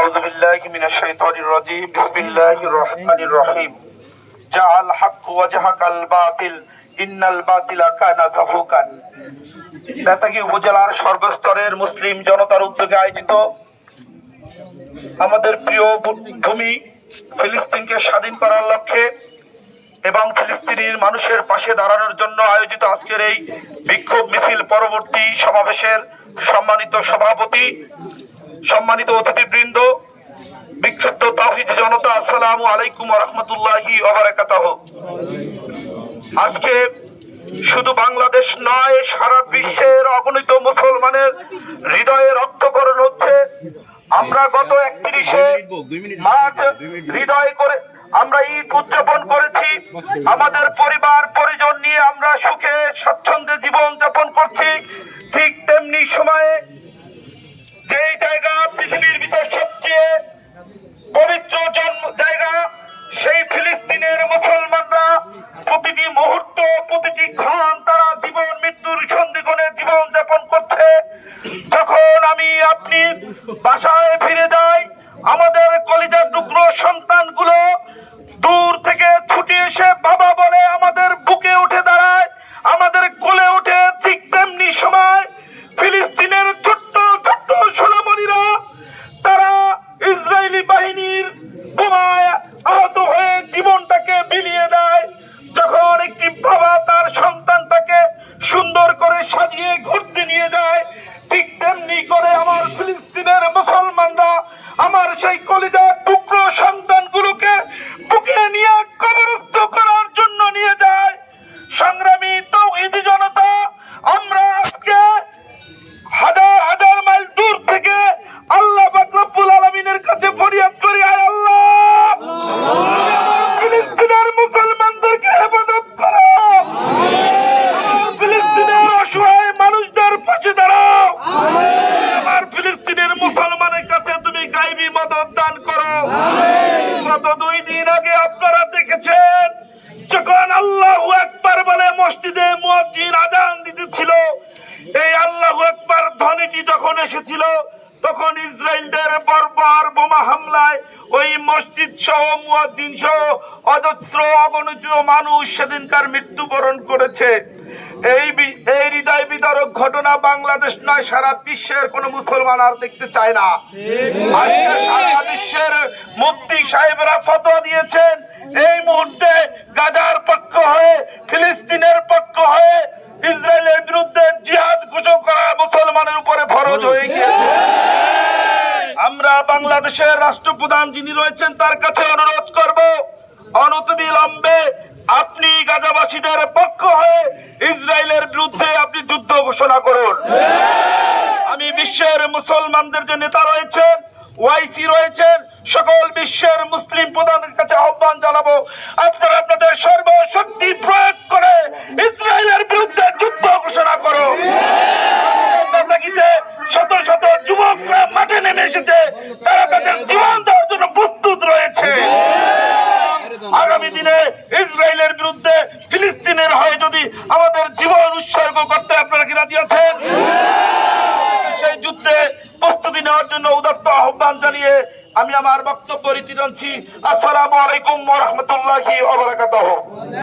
أعوذ بالله من الشيطان الرجيم بسم الله الرحمن الرحيم جاء الحق وجهك الباطل إن الباطل كان زهوقا বেতাগী উপজেলার সর্বস্তরের মুসলিম জনতার উদ্যোগে আয়োজিত আমাদের প্রিয় ভূমি ফিলিস্তিনকে স্বাধীন করার লক্ষ্যে এবং ফিলিস্তিনির মানুষের পাশে দাঁড়ানোর জন্য আয়োজিত আজকের এই বিক্ষোভ মিছিল পরবর্তী সমাবেশের সম্মানিত সভাপতি সম্মানিত অতিথিবৃন্দ বিক্ষুব্ধ তাহিদ জনতা, আসসালামু আলাইকুম রহমতুল্লাহি আজকে শুধু বাংলাদেশ নয়, সারা বিশ্বের অগণিত মুসলমানের হৃদয়ে রক্তকরণ হচ্ছে। আমরা গত একত্রিশে মার্চ হৃদয় করে আমরা ঈদ উদযাপন করেছি। আমাদের পরিবার, পরিজন নিয়ে আমরা সুখে, স্বাচ্ছন্দ্যে জীবন যাপন করছি। ঠিক তেমনি সময়ে পবিত্র জন্ম জায়গা সেই ফিলিস্তিনের মুসলমানরা প্রতিটি মুহূর্ত, প্রতিটি ক্ষণ তারা জীবন, মৃত্যুর সন্ধিগুণে জীবন যাপন করছে। যখন আমি আপনি বাসায় ফিরে যাই আমাদের দেখেছেন? যখন আল্লাহ একবার বলে মসজিদে মুয়াজ্জিন আজান দিতেছিল, এই আল্লাহ একবার ধ্বনিটি যখন এসেছিল, তখন ইসরায়েলদের বর্বর বোমা হামলায় ওই মসজিদ সহ, মুয়াজ্জিন সহ অজস্র অগণিত মানুষ সেদিনকার মৃত্যুবরণ করেছে। এই এই হৃদয় বিদারক ঘটনা বাংলাদেশ নয়, সারা বিশ্বের কোন মুসলমান আর দেখতে চায় না। সারা বিশ্বের মুফতি সাহেবরা ফতোয়া দিয়েছেন এই মুহূর্তে গাজার পক্ষ হয়ে, ফিলিস্তিনের পক্ষ হয়ে ইসরায়েলের বিরুদ্ধে জিহাদ ঘোষণা করা মুসলমানের উপরে ফরজ হয়ে গিয়েছে। আমরা বাংলাদেশের রাষ্ট্রপ্রধান যিনি রয়েছেন, তার কাছে অনুরোধ করব, অনতবিলম্বে আপনি গাজাবাসীদের পক্ষ হয়ে ইসরায়েলের বিরুদ্ধে আপনি যুদ্ধ ঘোষণা করুন। আমি বিশ্বের মুসলমানদের যে নেতা রয়েছেন, ওয়াইসি রয়েছেন সকল বিশ্বের মুসলিম প্রধানের কাছে আহ্বান জানাব, আপনারা আপনাদের সর্বশক্তি প্রয়োগ করে ইসরায়েলের বিরুদ্ধে যুদ্ধ ঘোষণা করো। শত শত যুবকরা মাঠে নেমে এসেছে, তারা তাদের জীবন দেওয়ার জন্য প্রস্তুত রয়েছে। আগামী দিনে ইসরায়েলের বিরুদ্ধে ফিলিস্তিনের হয়ে যদি আমাদের জীবন উৎসর্গ করতে আপনারা কি রাজি আছেন? সেই যুদ্ধে প্রস্তুতি নেওয়ার জন্য উদাত্ত আহ্বান জানিয়ে আমি আমার বক্তব্য রীতি জানছি। আসসালামু আলাইকুম রহমতুল্লাহ